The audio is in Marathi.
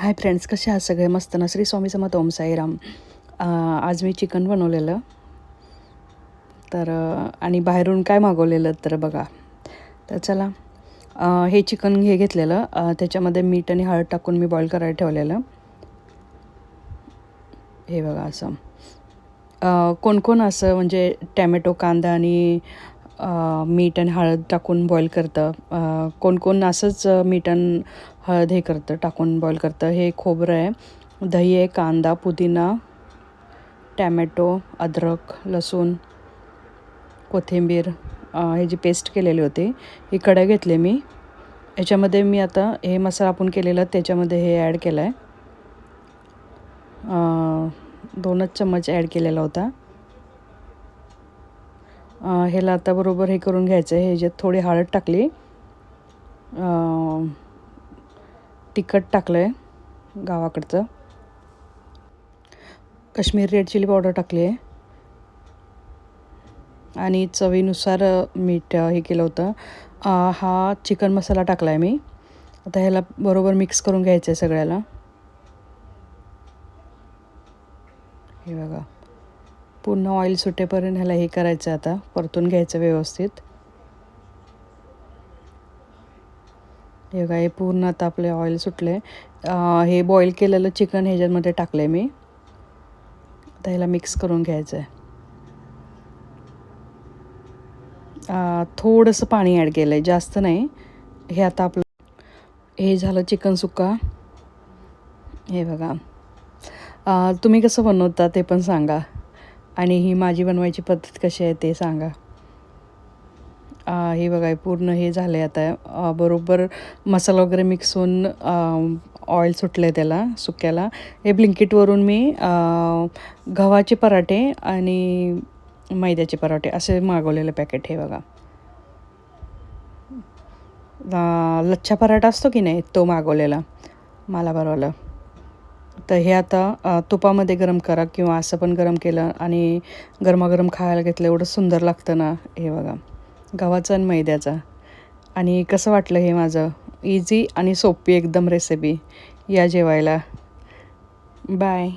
हाय फ्रेंड्स कसे आहात सगळे? मस्त. ना श्री स्वामी समत ओम साईराम. आज मी चिकन बनवलेलं. तर आणि बाहेरून काय मागवलेलं तर बघा. तर चला हे चिकन हे घेतलेलं. त्याच्यामध्ये मीठ आणि हळद टाकून मी बॉईल करायला ठेवलेलं. हे बघा असं. कोण कोण असं म्हणजे टॅमॅटो कांदा आणि मीठ आणि हळद टाकून बॉईल करतं. कोण कोण असंच मीठ आणि हळद हे करतं टाकून बॉईल करतं. हे खोबरं आहे. दही आहे कांदा पुदिना टॅमॅटो अद्रक लसूण कोथिंबीर ह्याची पेस्ट केलेली होती ही कढई घेतली मी. याच्यामध्ये मी आता हे मसाला आपण केलेला त्याच्यामध्ये हे ॲड केलं आहे दोनच चम्मच ॲड केलेला होता. ह्याला आता बरोबर हे करून घ्यायचं आहे. ह्याच्यात थोडी हळद टाकली. तिखट टाकलं आहे गावाकडचं. काश्मीर रेड चिली पावडर टाकली आहे. आणि चवीनुसार मीठ हे केलं होतं. हा चिकन मसाला टाकला आहे मी. आता ह्याला बरोबर मिक्स करून घ्यायचं आहे सगळ्याला. हे बघा. पूर्ण ऑइल सुटेपर्यंत ह्याला हे करायचं आहे आता परतून घ्यायचं व्यवस्थित. हे बघा हे पूर्ण आता आपले ऑइल सुटले. हे बॉईल केलेलं चिकन ह्याच्यामध्ये टाकलं आहे मी. आता ह्याला मिक्स करून घ्यायचं आहे थोडंसं पाणी ॲड केलं आहे जास्त नाही. हे आता आपलं हे झालं चिकन सुक्का. हे बघा. तुम्ही कसं बनवता ते पण सांगा. आणि ही माझी बनवायची पद्धत कशी आहे ते सांगा. हे बघा पूर्ण हे झालं आहे आता बरोबर मसाला वगैरे मिक्स होऊन ऑइल सुटलं आहे त्याला सुक्याला. हे ब्लिंकिटवरून मी गव्हाचे पराठे आणि मैद्याचे पराठे असे मागवलेले पॅकेट हे बघा. लच्छा पराठा असतो की नाही तो मागवलेला. मला बरवलं तर हे आता तुपामध्ये गरम करा किंवा असं पण गरम केलं आणि गरमागरम खायला घेतलं एवढं सुंदर लागतं ना हे बघा. गव्हाचं आणि मैद्याचा. आणि कसं वाटलं हे माझं? इझी आणि सोपी एकदम रेसिपी या जेवायला. बाय